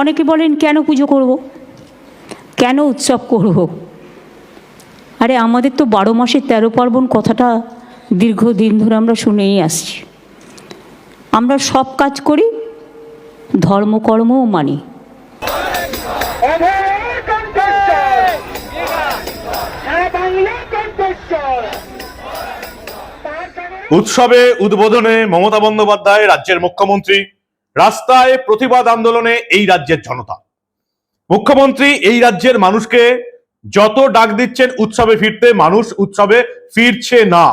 অনেকে বলেন, কেন পুজো করব? কেন উৎসব করব? আরে, আমাদের তো বারো মাসে তেরো পার্বণ কথাটা দীর্ঘদিন ধরে আমরা শুনেই আসছি। আমরা সব কাজ করি ধর্মকর্মও মানি। উৎসবে, উদ্বোধনে মমতা বন্দ্যোপাধ্যায়, রাজ্যের মুখ্যমন্ত্রী রাস্তায় প্রতিবাদ আন্দোলনে এই রাজ্যের জনতা। মুখ্যমন্ত্রী এই রাজ্যের মানুষকে যত ডাক দিচ্ছেন উৎসবে ফিরতে, মানুষ উৎসবে ফিরছে না।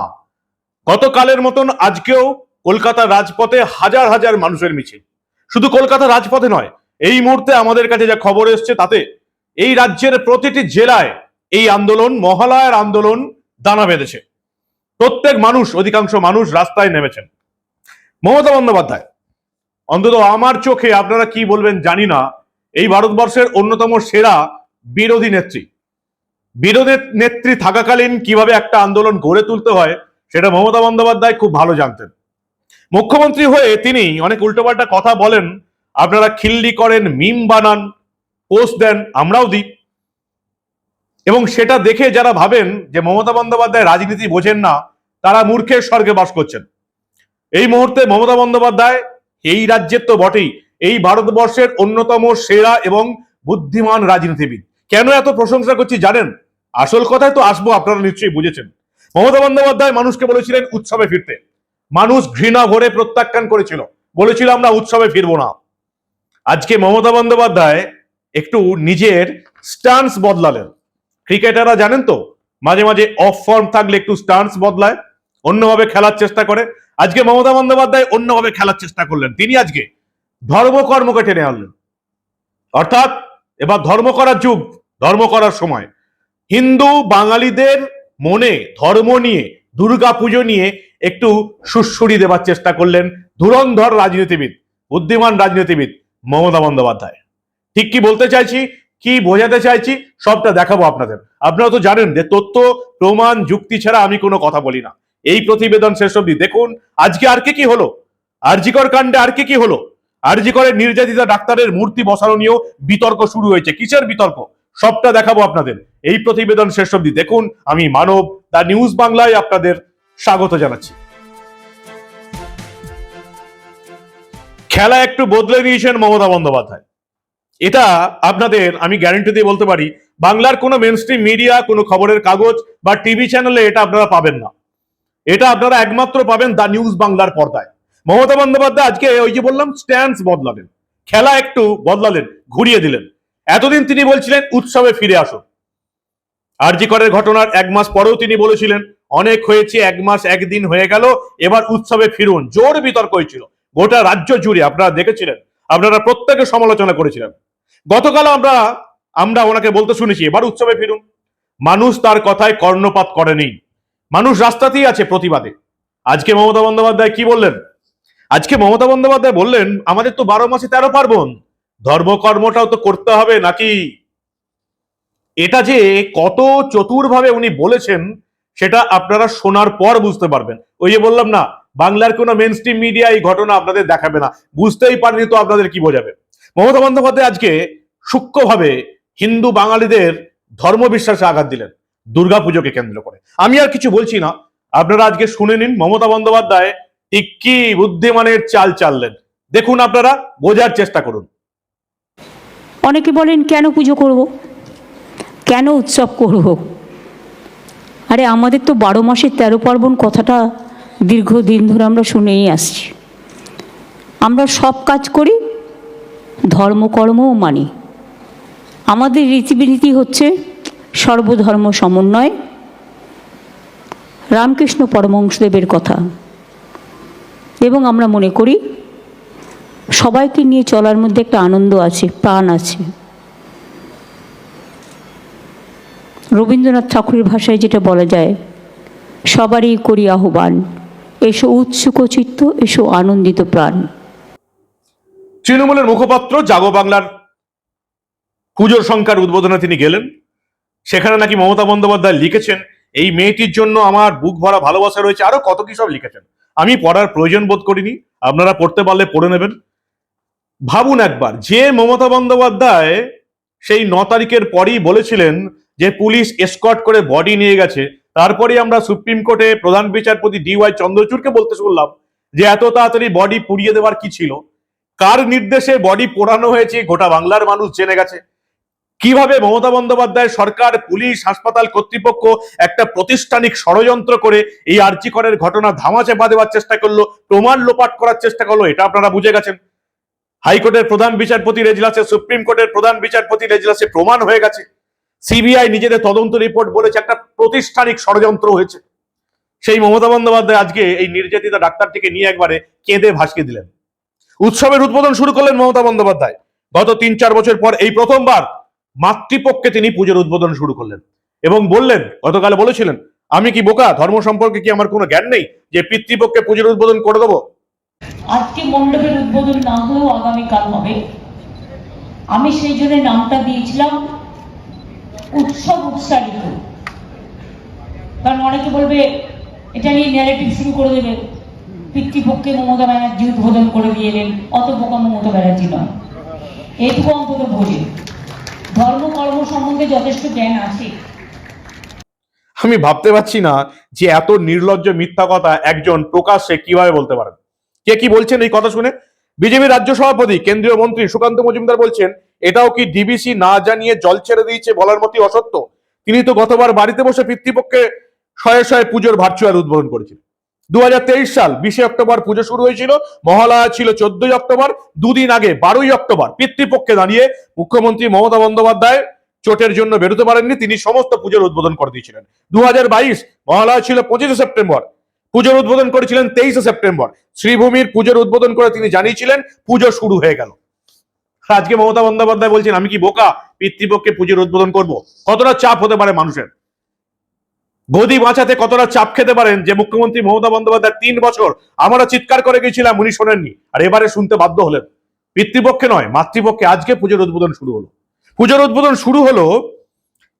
গতকালের মতন আজকেও কলকাতার রাজপথে হাজার হাজার মানুষের মিছিল। শুধু কলকাতা রাজপথে নয়, এই মুহূর্তে আমাদের কাছে যা খবর এসছে তাতে এই রাজ্যের প্রতিটি জেলায় এই আন্দোলন, মহালয়ার আন্দোলন দানা বেঁধেছে। প্রত্যেক মানুষ, অধিকাংশ মানুষ রাস্তায় নেমেছেন। মমতা বন্দ্যোপাধ্যায় অন্তত আমার চোখে আপনারা কি বলবেন জানি না। এই ভারতবর্ষের অন্যতম সেরা বিরোধী নেত্রী। বিরোধী নেত্রী থাকাকালীন কীভাবে একটা আন্দোলন গড়ে তুলতে হয়, সেটা মমতা বন্দ্যোপাধ্যায় খুব ভালো জানতেন। মুখ্যমন্ত্রী হয়ে তিনি অনেক উল্টোপাল্টা কথা বলেন, আপনারা খিল্লি করেন, মিম বানান, পোস্ট দেন, আমরাও দিই। এবং সেটা দেখে যারা ভাবেন যে মমতা বন্দ্যোপাধ্যায় রাজনীতি বোঝেন না, তারা মূর্খের স্বর্গে বাস করছেন। এই মুহূর্তে মমতা বন্দ্যোপাধ্যায় এই রাজ্যের তো বটেই। এই ভারতবর্ষের অন্যতম সেরা এবং বুদ্ধিমান রাজনীতিবিদ। কেন এত প্রশংসা করছি জানেন? আসল কথায় তো আসব, আপনারা নিশ্চয়ই বুঝেছেন। মমতা বন্দ্যোপাধ্যায় মানুষকে বলেছিলেন উৎসবে ফিরতে। মানুষ ঘৃণা ভরে প্রত্যাখ্যান করেছিল। বলেছিল আমরা উৎসবে ফিরবো না। আজকে মমতা বন্দ্যোপাধ্যায় একটু নিজের স্টান্স বদলালেন। ক্রিকেটাররা জানেন তো, মাঝে মাঝে অফ ফর্ম থাকলে একটু স্টান্স বদলায়, অন্যভাবে খেলার চেষ্টা করে। আজকে মমতা বন্দ্যোপাধ্যায় অন্যভাবে খেলার চেষ্টা করলেন। তিনি আজকে ধর্মকর্মকে টেনে আনলেন। অর্থাৎ এবার ধর্ম করার যুগ, ধর্ম করার সময়। হিন্দু বাঙালিদের মনে ধর্ম নিয়ে দুর্গা পুজো নিয়ে একটু সুশ্রুড়ি দেবার চেষ্টা করলেন ধুরন্ধর রাজনীতিবিদ, বুদ্ধিমান রাজনীতিবিদ মমতা বন্দ্যোপাধ্যায়। ঠিক কি বলতে চাইছি? কি বোঝাতে চাইছি? সবটা দেখাবো আপনাদের। আপনারা তো জানেন যে তথ্য, প্রমাণ, যুক্তি ছাড়া আমি কোনো কথা বলি না। এই প্রতিবেদন শেষ অবধি দেখুন। আজকে আর কে কি হলো? আরজিকর কাণ্ডে আর কে কি হলো? আরজিকরের নির্যাতিতা ডাক্তারের মূর্তি বসানো নিয়েও বিতর্ক শুরু হয়েছে। কিসের বিতর্ক? সবটা দেখাবো আপনাদের। এই প্রতিবেদন শেষ অবধি দেখুন। আমি মানব, দা নিউজ বাংলায় আপনাদের স্বাগত জানাচ্ছি। খেলা একটু বদলে দিয়েছেন মমতা বন্দ্যোপাধ্যায়। এটা আপনাদের আমি গ্যারেন্টি দিয়ে বলতে পারি, বাংলার কোনো মেন স্ট্রিম মিডিয়া কোনো খবরের কাগজ বা টিভি চ্যানেলে এটা আপনারা পাবেন না। এটা আপনারা একমাত্র পাবেন দা নিউজ বাংলার পর্দায়। মমতা বন্দ্যোপাধ্যায় আজকে ওই যে বললাম স্ট্যান্স বদলালেন। খেলা একটু বদলালেন, ঘুরিয়ে দিলেন। এতদিন তিনি বলছিলেন, উৎসবে ফিরে আসুন। আরজি করের ঘটনার এক মাস পরেও তিনি বলেছিলেন, অনেক হয়েছে, এক মাস, একদিন হয়ে গেল, এবার উৎসবে ফিরুন। জোর বিতর্ক হয়েছিল। গোটা রাজ্য জুড়ে, আপনারা দেখেছিলেন, আপনারা প্রত্যেকে সমালোচনা করেছিলেন। গতকাল আমরা আমরা ওনাকে বলতে শুনেছি, এবার উৎসবে ফিরুন। মানুষ তার কথায় কর্ণপাত করেনি। মানুষ রাস্তাতেই আছে প্রতিবাদে। আজকে মমতা বন্দ্যোপাধ্যায় কি বললেন? আজকে মমতা বন্দ্যোপাধ্যায় বললেন, আমাদের তো বারো মাসে তেরো পার্বণ, ধর্মকর্মটাও তো করতে হবে নাকি? এটা যে কত চতুরভাবে উনি বলেছেন, সেটা আপনারা শোনার পর বুঝতে পারবেন। ওই যে বললাম না, বাংলার কোনো মেন স্ট্রিম মিডিয়া এই ঘটনা আপনাদের দেখাবে না। বুঝতেই পারেনি তো আপনাদের কি বোঝাবে। মমতা বন্দ্যোপাধ্যায় আজকে সূক্ষ্মভাবে হিন্দু বাঙালিদের ধর্ম বিশ্বাসে আঘাত দিলেন। দুর্গাপুজোকে কেন্দ্র করে। আমি আর কিছু বলছি না। আপনারা আজকে শুনে নিন, মমতা বন্দ্যোপাধ্যায় ঠিক বুদ্ধিমানের চাল চাললেন। দেখুন আপনারা, বোঝার চেষ্টা করুন। অনেকে বলেন, কেন পুজো করব? কেন উৎসব করব? আরে, আমাদের তো বারো মাসের তেরো পার্বণ কথাটা দীর্ঘদিন ধরে আমরা শুনেই আসছি। আমরা সব কাজ করি, ধর্মকর্মও মানি। আমাদের রীতিবিনীতি হচ্ছে সর্বধর্ম সমন্বয়। রামকৃষ্ণ পরমহংসদেবের কথা। এবং আমরা মনে করি, সবাইকে নিয়ে চলার মধ্যে একটা আনন্দ আছে, প্রাণ আছে। রবীন্দ্রনাথ ঠাকুরের ভাষায় যেটা বলা যায়, সবারই করি আহ্বান, এসো উৎসুক চিত্ত, এসো আনন্দিত প্রাণ। তৃণমূলের মুখপাত্র জাগো বাংলার পুজোর সংখ্যার উদ্বোধনে তিনি গেলেন। সেখানে নাকি মমতা বন্দ্যোপাধ্যায় লিখেছেন, এই মেয়েটির জন্য আমার বুক ভরা ভালোবাসা রয়েছে। আরও কত কি সব লিখেছেন। আমি পড়ার প্রয়োজন বোধ করিনি, আপনারা পড়তে পারলে পড়ে নেবেন। ভাবুন একবার, যে মমতা বন্দ্যোপাধ্যায় সেই ন তারিখের পরই বলেছিলেন যে পুলিশ এসকর্ট করে বডি নিয়ে গেছে। তারপরে আমরা সুপ্রিম কোর্টে প্রধান বিচারপতি ডি ওয়াই চন্দ্রচূড়কে বলতে শুনলাম যে এত তাড়াতাড়ি বডি পুড়িয়ে দেওয়ার কি ছিল? কার নির্দেশে বডি পোড়ানো হয়েছে? গোটা বাংলার মানুষ জেনে গেছে। কীভাবে মমতা বন্দ্যোপাধ্যায় সরকার, পুলিশ, হাসপাতাল কর্তৃপক্ষ একটা প্রতিষ্ঠানিক ষড়যন্ত্র করে এই আর্জিকরের ঘটনা ধামাচাপা দেওয়ার চেষ্টা করল, প্রমাণ লোপাট করার চেষ্টা করল, এটা আপনারা বুঝে গেছেন। হাইকোর্টের প্রধান বিচারপতি এজলাসে সুপ্রিম কোর্টের প্রধান বিচারপতি এজলাসে প্রমাণ হয়ে গেছে। সিবিআই নিজেদের তদন্ত রিপোর্ট বলেছে, একটা প্রতিষ্ঠানিক ষড়যন্ত্র হয়েছে। সেই মমতা বন্দ্যোপাধ্যায় আজকে এই নির্যাতিতা ডাক্তারটিকে নিয়ে একবারে কেঁদে ভাসিয়ে দিলেন। উৎসবের উদ্বোধন শুরু করলেন মমতা বন্দ্যোপাধ্যায়। গত তিন চার বছর পর এই প্রথমবার মাতৃপক্ষে তিনি পুজোর উদ্বোধন শুরু করলেন এবং বললেন, গতকাল বলেছিলেন, আমি কি বোকা? ধর্ম সম্পর্কে কি আমার কোনো জ্ঞান নেই যে পিতৃপক্ষে পুজোর উদ্বোধন করে দেবো? আজকে মণ্ডপের উদ্বোধন না হলেও আগামীকাল হবে। আমি সেই জন্য নামটা দিয়েছিলাম, উৎসব উৎসারিত কারণ অনেকে বলবে, এটা নিয়ে ন্যারেটিভ শুরু করে দেবে পিতৃপক্ষে মমতা ব্যানার্জি উদ্বোধন করে দিয়ে এলেন অত বোকা মমতা ব্যানার্জি নয়। এইটুকু অন্তত বোঝে। সম্বন্ধে যথেষ্ট জ্ঞান আছে। আমি ভাবতে পারছি না যে এত নির্লজ্জ মিথ্যা কথা একজন প্রকাশ্যে কীভাবে বলতে পারেন। কে কি বলছেন এই কথা শুনে? বিজেপি রাজ্য সভাপতি, কেন্দ্রীয় মন্ত্রী সুকান্ত মজুমদার বলছেন, এটাও কি ডিবিসি না জানিয়ে জল ছেড়ে দিয়েছে বলার মতোই অসত্য? তিনি তো গতবার বাড়িতে বসে পিতৃপক্ষে শয়ে শয়ে পুজোর ভার্চুয়াল উদ্বোধন করেছিলেন। দু হাজার তেইশ সাল বিশে অক্টোবর পুজো শুরু হয়েছিল। মহালয়া ছিল চোদ্দই অক্টোবর, দুদিন আগে বারোই অক্টোবর। পিতৃপক্ষে দাঁড়িয়ে মুখ্যমন্ত্রী মমতা বন্দ্যোপাধ্যায় চোটের জন্য বেরোতে পারেননি, তিনি সমস্ত পুজোর উদ্বোধন করে দিয়েছিলেন। দু হাজার বাইশ, মহালয়া ছিল পঁচিশে সেপ্টেম্বর। পুজোর উদ্বোধন করেছিলেন তেইশে সেপ্টেম্বর। শ্রীভূমির পুজোর উদ্বোধন করে তিনি জানিয়েছিলেন, পুজো শুরু হয়ে গেল। আজকে মমতা বন্দ্যোপাধ্যায় বলছেন, আমি কি বোকা? পিতৃপক্ষে পুজোর উদ্বোধন করব। কতটা চাপ হতে পারে মানুষের? গদি বাঁচাতে কতটা চাপ খেতে পারেন যে মুখ্যমন্ত্রী মমতা বন্দ্যোপাধ্যায় তিন বছর আমরা চিৎকার করে গেছিলাম, উনি শোনেননি। আর এবারে শুনতে বাধ্য হলেন। পিতৃপক্ষে নয়, মাতৃপক্ষে। আজকে পুজোর উদ্বোধন শুরু হলো। পুজোর উদ্বোধন শুরু হলো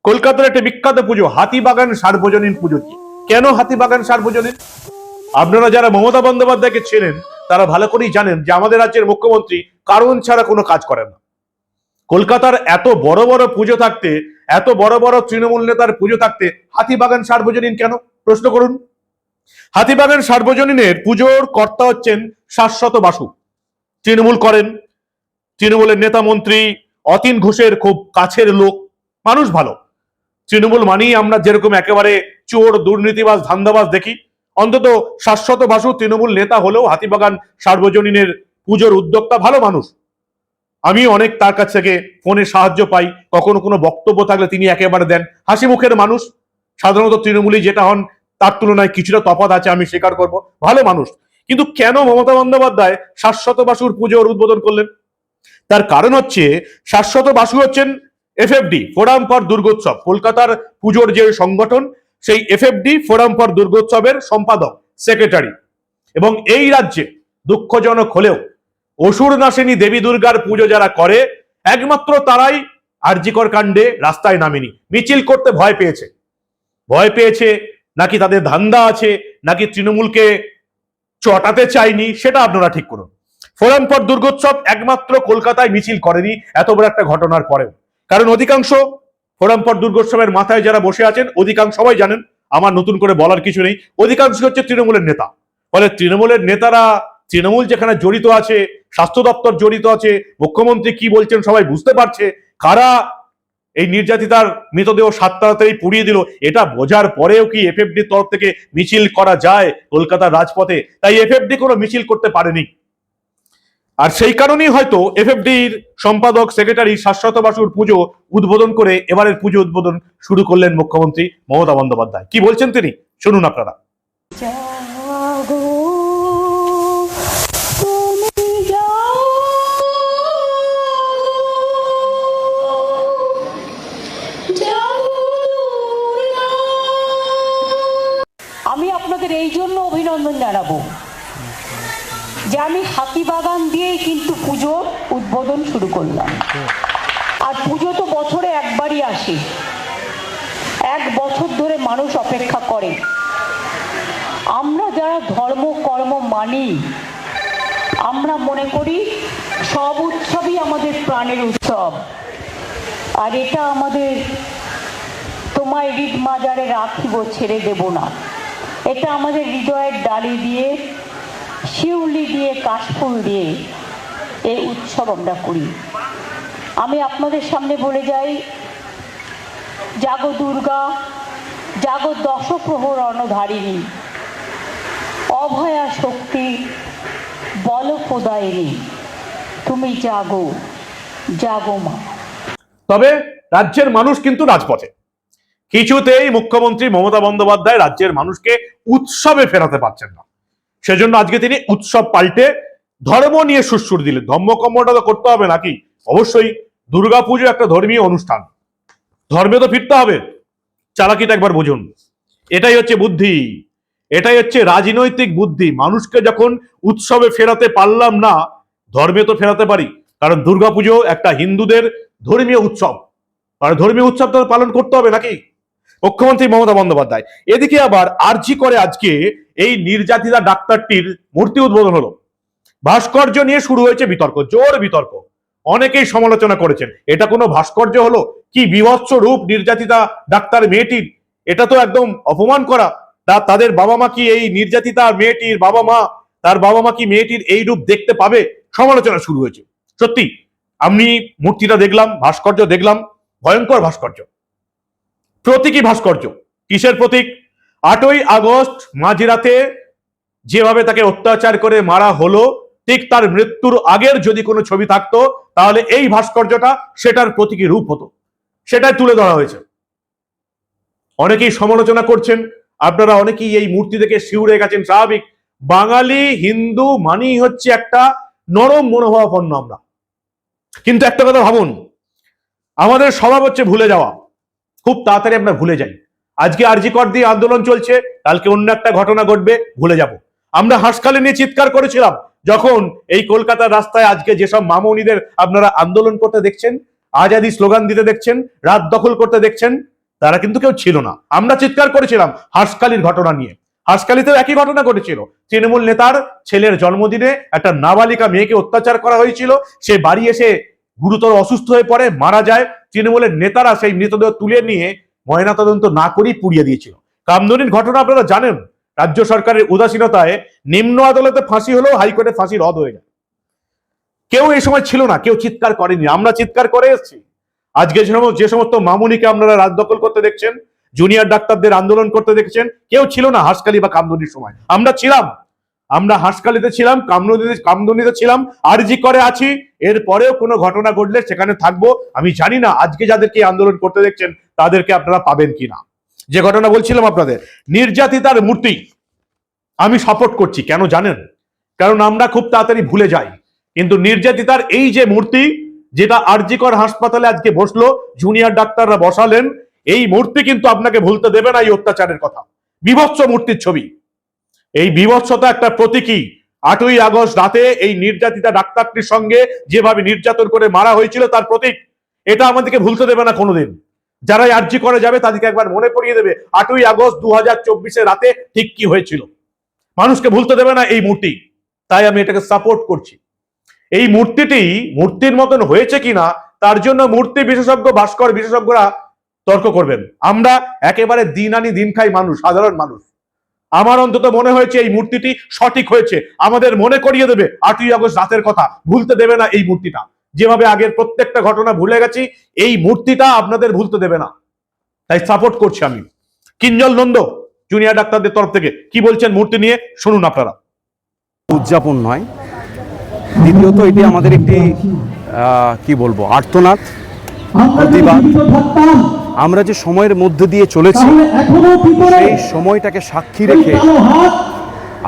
কলকাতার একটা বিখ্যাত পুজো, হাতিবাগান সার্বজনীন পুজো দিয়ে। কেন হাতিবাগান সার্বজনীন? আপনারা যারা মমতা বন্দ্যোপাধ্যায়কে চেনেন, তারা ভালো করেই জানেন যে আমাদের রাজ্যের মুখ্যমন্ত্রী কারণ ছাড়া কোনো কাজ করেন না। কলকাতার এত বড় বড় পুজো থাকতে, এত বড় বড় তৃণমূল নেতার পুজো থাকতে, হাতিবাগান সার্বজনীন কেন? প্রশ্ন করুন। হাতিবাগান সার্বজনীনের পুজোর কর্তা হচ্ছেন শাশ্বত বাসু। তৃণমূল করেন। তৃণমূলের নেতা মন্ত্রী অতীন ঘোষের খুব কাছের লোক। মানুষ ভালো। তৃণমূল মানেই আমরা যেরকম একেবারে চোর, দুর্নীতিবাজ, ধান্দাবাজ দেখি। অন্তত শাশ্বত বাসু তৃণমূল নেতা হলেও হাতিবাগান সার্বজনীনের পুজোর উদ্যোক্তা ভালো মানুষ। আমি অনেক তার কাছ থেকে ফোনে সাহায্য পাই। কখনো কোনো বক্তব্য থাকলে তিনি একেবারে দেন। হাসি মুখের মানুষ, সাধারণত তৃণমূলী যেটা হন, তার তুলনায় কিছুটা তফাৎ আছে, আমি স্বীকার করব। ভালো মানুষ। কিন্তু কেন মমতা বন্দ্যোপাধ্যায় শাশ্বত বাসুর পুজোর উদ্বোধন করলেন? তার কারণ হচ্ছে, শাশ্বত বাসু হচ্ছেন এফএফডি, ফোরাম ফর দুর্গোৎসব, কলকাতার পুজোর যে সংগঠন, সেই এফএফডি, ফোরাম ফর দুর্গোৎসবের সম্পাদক, সেক্রেটারি। এবং এই রাজ্যে দুঃখজনক হলেও অসুর নাসিনী দেবী দুর্গার পুজো যারা করে, একমাত্র তারাই আরজিকর কাণ্ডে রাস্তায় নামেনি। মিছিল করতে ভয় পেয়েছে। ভয় পেয়েছে নাকি তাদের ধান্দা আছে, নাকি তৃণমূলকে চটাতে চায়নি, সেটা আপনারা ঠিক করুন। ফোরাম ফর দুর্গোৎসব একমাত্র কলকাতায় মিছিল করেনি, এত বড় একটা ঘটনার পরেও। কারণ অধিকাংশ ফোরাম ফর দুর্গোৎসবের মাথায় যারা বসে আছেন, অধিকাংশ সবাই জানেন, আমার নতুন করে বলার কিছু নেই, অধিকাংশ হচ্ছে তৃণমূলের নেতা। ফলে তৃণমূলের নেতারা তৃণমূল যেখানে জড়িত আছে, স্বাস্থ্য দপ্তর জড়িত আছে, মুখ্যমন্ত্রী কি বলছেন সবাই বুঝতে পারছে, কারা এই নির্যাতিতার মৃতদেহ সাত তাড়াতাড়ি পুড়িয়ে দিল, এটা বোঝার পরেও কি এফএফডির তরফ থেকে মিছিল করা যায় কলকাতার রাজপথে? তাই এফএফডি কোনো মিছিল করতে পারেনি। আর সেই কারণেই হয়তো এফএফডির সম্পাদক, সেক্রেটারি শাশ্বত বাসুর পুজো উদ্বোধন করে এবারের পুজো উদ্বোধন শুরু করলেন মুখ্যমন্ত্রী মমতা বন্দ্যোপাধ্যায়। কি বলছেন তিনি? শুনুন আপনারা। আপনাদের এই জন্য অভিনন্দন জানাব। যে আমি হাতিবাগান দিয়েই কিন্তু পুজোর উদ্বোধন শুরু করলাম। আর পুজো তো বছরে একবারই আসে। এক বছর ধরে মানুষ অপেক্ষা করে। আমরা যারা ধর্ম, কর্ম মানি, আমরা মনে করি সব উৎসবই আমাদের প্রাণের উৎসব। আর এটা আমাদের তোমায় হৃদ মাজারে রাখিব, ছেড়ে দেব না। এটা আমাদের হৃদয়ের ডালি দিয়ে, শিউলি দিয়ে, কাশফুল দিয়ে এই উৎসব আমরা করি। আমি আপনাদের সামনে বলে যাই, জাগো দুর্গা, জাগো দশপ্রহর অনধারিণী অভয়া শক্তি বল প্রদায়িনী তুমি জাগো জাগো মা। তবে রাজ্যের মানুষ কিন্তু রাজপথে। কিছুতেই মুখ্যমন্ত্রী মমতা বন্দ্যোপাধ্যায় রাজ্যের মানুষকে উৎসবে ফেরাতে পারছেন না। সেজন্য আজকে তিনি উৎসব পাল্টে ধর্ম নিয়ে সুরসুর দিলেন। ধর্মকর্মটা তো করতে হবে নাকি? অবশ্যই দুর্গাপুজো একটা ধর্মীয় অনুষ্ঠান। ধর্মে তো ফিরতে হবে। চালাকিটা একবার বুঝুন। এটাই হচ্ছে বুদ্ধি। এটাই হচ্ছে রাজনৈতিক বুদ্ধি। মানুষকে যখন উৎসবে ফেরাতে পারলাম না, ধর্মে তো ফেরাতে পারি। কারণ দুর্গাপুজো একটা হিন্দুদের ধর্মীয় উৎসব। আর ধর্মীয় উৎসব তো পালন করতে হবে নাকি? মুখ্যমন্ত্রী মমতা বন্দ্যোপাধ্যায়। এদিকে আবার আরজি করে আজকে এই নির্যাতিতা ডাক্তারটির মূর্তি উদ্বোধন হলো। ভাস্কর্য নিয়ে শুরু হয়েছে বিতর্ক, জোর বিতর্ক। অনেকেই সমালোচনা করেছেন, এটা কোনো ভাস্কর্য হলো? কি বিভৎস রূপ নির্যাতিতা ডাক্তার মেয়েটির? এটা তো একদম অপমান করা। তা তাদের বাবা মা কি এই নির্যাতিতা মেয়েটির বাবা মা, তার বাবা মা কি মেয়েটির এই রূপ দেখতে পাবে? সমালোচনা শুরু হয়েছে। সত্যি, আমি মূর্তিটা দেখলাম, ভাস্কর্য দেখলাম, ভয়ঙ্কর ভাস্কর্য। প্রতীকী ভাস্কর্য। কিসের প্রতীক? আটই আগস্ট মাঝরাতে যেভাবে তাকে অত্যাচার করে মারা হলো, ঠিক তার মৃত্যুর আগের যদি কোনো ছবি থাকতো, তাহলে এই ভাস্কর্যটা সেটার প্রতীকী রূপ হতো। সেটাই তুলে ধরা হয়েছে। অনেকেই সমালোচনা করছেন, আপনারা অনেকেই এই মূর্তি থেকে শিউরে গেছেন, স্বাভাবিক। বাঙালি হিন্দু মানেই হচ্ছে একটা নরম মনোভাবাপন্ন আমরা। কিন্তু একটা কথা ভাবুন, আমাদের স্বভাব হচ্ছে ভুলে যাওয়া। খুব তাড়াতাড়ি আমরা ভুলে যাই। আজকে আরজি কর দিয়ে আন্দোলন চলছে, কালকে অন্য একটা ঘটনা ঘটবে, ভুলে যাব। আমরা হাসকালে নিয়ে চিৎকার করেছিলাম, যখন এই কলকাতার রাস্তায় আজকে যেসব মামনিদের আপনারা আন্দোলন করতে দেখছেন, আজাদি স্লোগান দিতে দেখছেন, রাত দখল করতে দেখছেন, তারা কিন্তু কেউ ছিল না। আমরা চিৎকার করেছিলাম হাসকালির ঘটনা নিয়ে। হাসকালিতেও একই ঘটনা ঘটেছিল। তৃণমূল নেতার ছেলের জন্মদিনে একটা নাবালিকা মেয়েকে অত্যাচার করা হয়েছিল। সে বাড়ি এসে গুরুতর অসুস্থ হয়ে পড়ে, মারা যায়। তৃণমূলের নেতারা সেই মৃতদেহ তুলে নিয়ে ময়নাতদন্ত না করেই পুড়িয়ে দিয়েছিল। কামদুনির ঘটনা আপনারা জানেন, রাজ্য সরকারের উদাসীনতায় নিম্ন আদালতে ফাঁসি হলেও হাইকোর্টে ফাঁসি রদ হয়ে যায়। কেউ এই সময় ছিল না, কেউ চিৎকার করেনি। আমরা চিৎকার করে এসেছি। আজকে যে সমস্ত যে সমস্ত মামুনিকে আপনারা রাজ দখল করতে দেখছেন, জুনিয়র ডাক্তারদের আন্দোলন করতে দেখছেন, কেউ ছিল না হাসকালি বা কামদুনির সময়। আমরা ছিলাম। আমরা হাসকালিতে ছিলাম কামদুনিতে কামদুনিতে ছিলাম, আরজি করে আছি। এরপরেও কোনো ঘটনা ঘটলে সেখানে থাকব। আমি জানি না আজকে যাদেরকে আন্দোলন করতে দেখছেন, তাদেরকে আপনারা পাবেন কিনা যে ঘটনা বলছিলাম আপনাদের, নির্যাতিতার মূর্তি আমি সাপোর্ট করছি, কেন জানেন? কারণ আমরা খুব তাড়াতাড়ি ভুলে যাই। কিন্তু নির্যাতিতার এই যে মূর্তি, যেটা আরজিকর হাসপাতালে আজকে বসল জুনিয়র ডাক্তাররা বসালেন, এই মূর্তি কিন্তু আপনাকে ভুলতে দেবে না এই অত্যাচারের কথা। বিভৎস মূর্তির ছবি। এই বিভৎসতা একটা প্রতীকী। আটই আগস্ট রাতে এই নির্যাতিতা ডাক্তারটির সঙ্গে যেভাবে নির্যাতন করে মারা হয়েছিল তার প্রতীক, এটা আমাদেরকে ভুলতে দেবে না কোনোদিন। যারা আর্জি করে যাবে তাদেরকে একবার মনে পড়িয়ে দেবে আটই আগস্ট দু হাজার রাতে ঠিক কি হয়েছিল। মানুষকে ভুলতে দেবে না এই মূর্তি, তাই আমি এটাকে সাপোর্ট করছি। এই মূর্তিটি মূর্তির মতন হয়েছে কিনা, তার জন্য মূর্তি বিশেষজ্ঞ ভাস্কর বিশেষজ্ঞরা তর্ক করবেন। আমরা একেবারে দিন আনি দিন খাই মানুষ, সাধারণ মানুষ। আমার অন্তত মনে হয়েছে এই মূর্তিটি সঠিক হয়েছে। আমাদের মনে করিয়ে দেবে আটই আগস্ট রাতের কথা। ভুলতে দেবে না এই মূর্তিটা। যেভাবে আগের প্রত্যেকটা ঘটনা ভুলে গেছি, এই মূর্তিটা আপনাদের ভুলতে দেবে না। তাই সাপোর্ট করছি আমি। কিঞ্জল নন্দ জুনিয়র ডাক্তারদের তরফ থেকে কি বলছেন মূর্তি নিয়ে? শুনুন আপনারা। উদযাপন নয়। দ্বিতীয়ত এটি আমাদের একটি কি বলব, আর্তনাদ, প্রতিবাদ। আমরা যে সময়ের মধ্যে দিয়ে চলেছি সেই সময়টাকে সাক্ষী রেখে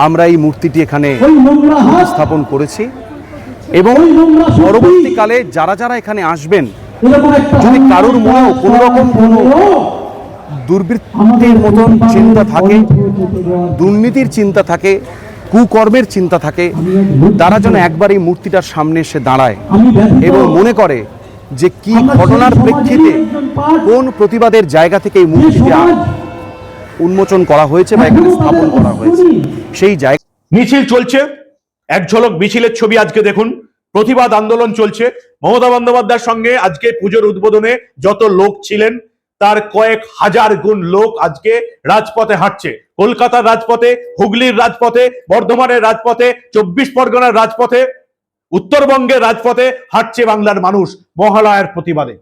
আমরা এই মূর্তিটি এখানে স্থাপন করেছি। এবং পরবর্তীকালে যারা যারা এখানে আসবেন যদি কারোর মনেও কোনো রকম কোনো দুর্বৃত্তির মতন চিন্তা থাকে দুর্নীতির চিন্তা থাকে কুকর্মের চিন্তা থাকে তারা যেন একবার এই মূর্তিটার সামনে এসে দাঁড়ায় এবং মনে করে যে কি ঘটনার প্রেক্ষিতে কোন প্রতিবাদের জায়গা থেকে এই মূর্তিটি উন্মোচন করা হয়েছে বা এখানে স্থাপন করা হয়েছে? সেই জায়গা মিছিল চলছে। এক ঝলক মিছিলের ছবি আজকে দেখুন। প্রতিবাদ আন্দোলন চলছে। মমতা বন্দ্যোপাধ্যায়ের সঙ্গে আজকে পুজোর উদ্বোধনে যত লোক ছিলেন তার কয়েক হাজার গুণ লোক আজকে রাজপথে হাঁটছে। কলকাতার রাজপথে হুগলির রাজপথে বর্ধমানের রাজপথে চব্বিশ পরগনার রাজপথে উত্তরবঙ্গের রাজপথে হাঁটছে বাংলার মানুষ মহালয়ার প্রতিবাদে।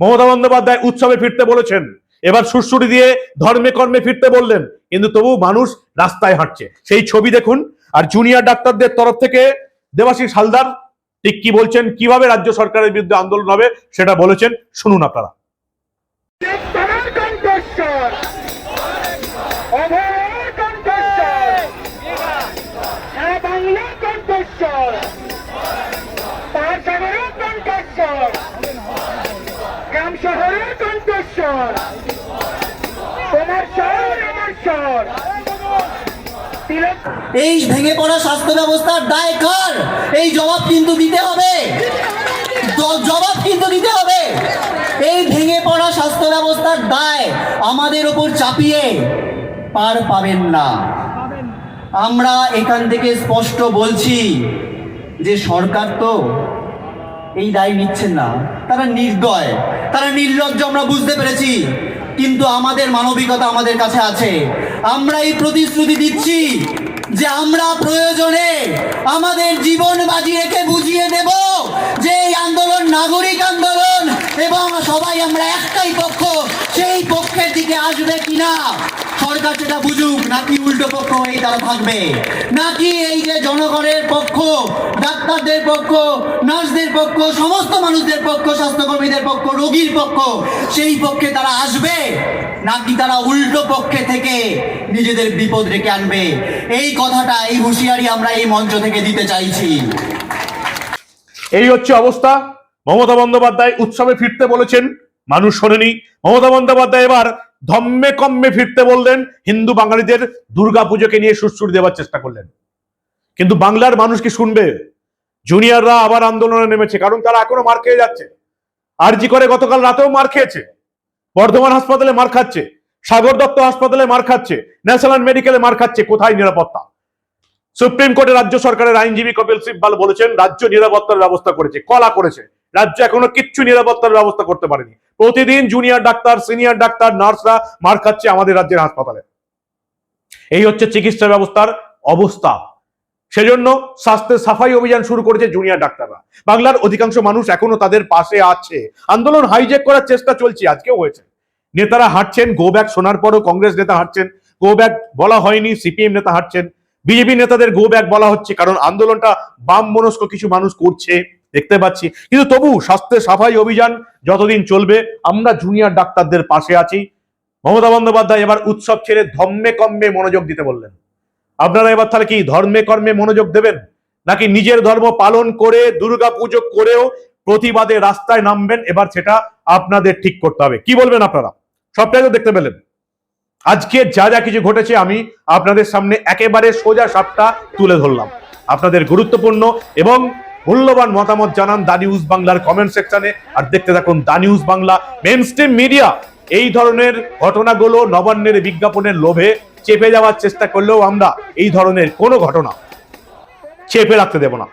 মমতা বন্দ্যোপাধ্যায় উৎসবে ফিরতে বলেছেন, এবার সুরসুরি দিয়ে ধর্মে কর্মে ফিরতে বললেন, কিন্তু তবু মানুষ রাস্তায় হাঁটছে। সেই ছবি দেখুন, আর জুনিয়র ডাক্তারদের তরফ থেকে দেবাশিস হালদার ঠিক কি বলছেন, কীভাবে রাজ্য সরকারের বিরুদ্ধে আন্দোলন হবে সেটা বলেছেন, শুনুন আপনারা। কণ্ঠস্বর তোমার স্বর আমার তিলক এই ভেঙে পড়া স্বাস্থ্য ব্যবস্থার দায় কার? এই জবাব কিন্তু দিতে হবে। জবাব কিন্তু দিতে হবে। এই ভেঙে পড়া স্বাস্থ্য ব্যবস্থার দায় আমাদের ওপর চাপিয়ে পার পাবেন না। আমরা এখান থেকে স্পষ্ট বলছি যে সরকার তো এই দায় নিচ্ছেন না। তারা নির্দয়। তারা নির্লজ্জ, আমরা বুঝতে পেরেছি। কিন্তু আমাদের মানবিকতা আমাদের কাছে আছে। আমরা এই প্রতিশ্রুতি দিচ্ছি যে আমরা প্রয়োজনে আমাদের জীবন বাজি রেখে বুঝিয়ে দেব যে এই আন্দোলন নাগরিক আন্দোলন এবং সবাই আমরা একটাই পক্ষ, সেই পক্ষের দিকে আসবে কিনা? সরকার সেটা বুঝুক, নাকি উল্টো পক্ষ হয়ে তারা থাকবে নাকি এই যে জনগণের পক্ষ, ডাক্তারদের পক্ষ, নার্সদের পক্ষ, সমস্ত মানুষদের পক্ষ, স্বাস্থ্যকর্মীদের পক্ষ, রোগীর পক্ষ, সেই পক্ষে তারা আসবে? নাকি তারা উল্টো পক্ষে থেকে নিজেদের বিপদ রেখে আনবে? এই কথাটা, এই হুঁশিয়ারি আমরা এই মঞ্চ থেকে দিতে চাইছি। এই হচ্ছে অবস্থা। মমতা বন্দ্যোপাধ্যায় উৎসবে ফিরতে বলেছেন, মানুষ শোনেনি। মমতা বন্দ্যোপাধ্যায় এবার ধম্মে কম্মে ফিরতে বললেন, হিন্দু বাঙালিদের দুর্গাপুজোকে নিয়ে সুরসুর দেওয়ার চেষ্টা করলেন। কিন্তু বাংলার মানুষ কি শুনবে? জুনিয়ররা আবার আন্দোলনে নেমেছে, কারণ তারা এখনও মার খেয়ে যাচ্ছে। আরজি করে গতকাল রাতেও মার খেয়েছে। বর্ধমান হাসপাতালে মার খাচ্ছে, সাগর দত্ত হাসপাতালে মার খাচ্ছে, ন্যাশনাল মেডিকেলে মার খাচ্ছে, কোথায় নিরাপত্তা? সুপ্রিম কোর্টে রাজ্য সরকারের আইনজীবী কপিল সিব্বাল বলেছেন, রাজ্য নিরাপত্তার ব্যবস্থা করেছে, কলা করেছে। রাজ্য এখনও কিচ্ছু নিরাপত্তার ব্যবস্থা করতে পারেনি। প্রতিদিন জুনিয়র ডাক্তার সিনিয়র ডাক্তার, নার্সরা মার খাচ্ছে আমাদের রাজ্যের হাসপাতালে। এই হচ্ছে চিকিৎসা ব্যবস্থার অবস্থা। সেজন্য স্বাস্থ্যের সাফাই অভিযান শুরু করেছে জুনিয়র ডাক্তাররা। বাংলার অধিকাংশ মানুষ এখনও তাদের পাশে আছে। আন্দোলন হাইজেক করার চেষ্টা চলছে, আজকেও হয়েছে। নেতারা হাঁটছেন গো ব্যাক শোনার পরও কংগ্রেস নেতা হাঁটছেন। গো ব্যাক বলা হয়নি, সিপিএম নেতা হাঁটছেন। বিজেপি নেতাদের গো ব্যাক বলা হচ্ছে, কারণ আন্দোলনটা বাম মনস্ক কিছু মানুষ করছে। দেখতে পাচ্ছি। কিন্তু তবু স্বাস্থ্যের সাফাই অভিযান যতদিন চলবে, আমরা জুনিয়র ডাক্তারদের পাশে আছি। মমতা বন্দ্যোপাধ্যায় এবার উৎসব ছেড়ে ধর্মে কম্মে মনোযোগ দিতে বললেন। আপনারা এবার তাহলে কি ধর্মে কর্মে মনোযোগ দেবেন? নাকি নিজের ধর্ম পালন করে দুর্গা পুজো করেও প্রতিবাদে রাস্তায় নামবেন? এবার সেটা আপনাদের ঠিক করতে হবে। কি বলবেন আপনারা? সবটাই তো দেখতে পেলেন। আজকে যা যা কিছু ঘটেছে, আমি আপনাদের সামনে একেবারে সোজা সাপটা তুলে ধরলাম। আপনাদের গুরুত্বপূর্ণ এবং মূল্যবান মতামত জানান দা নিউজ বাংলার কমেন্ট সেকশনে আর দেখতে থাকুন the news Bangla mainstream media এই ধরনের ঘটনাগুলো নবান্নের বিজ্ঞাপনের লোভে চেপে যাওয়ার চেষ্টা করলেও আমরা এই ধরনের কোনো ঘটনা চেপে রাখতে দেব না।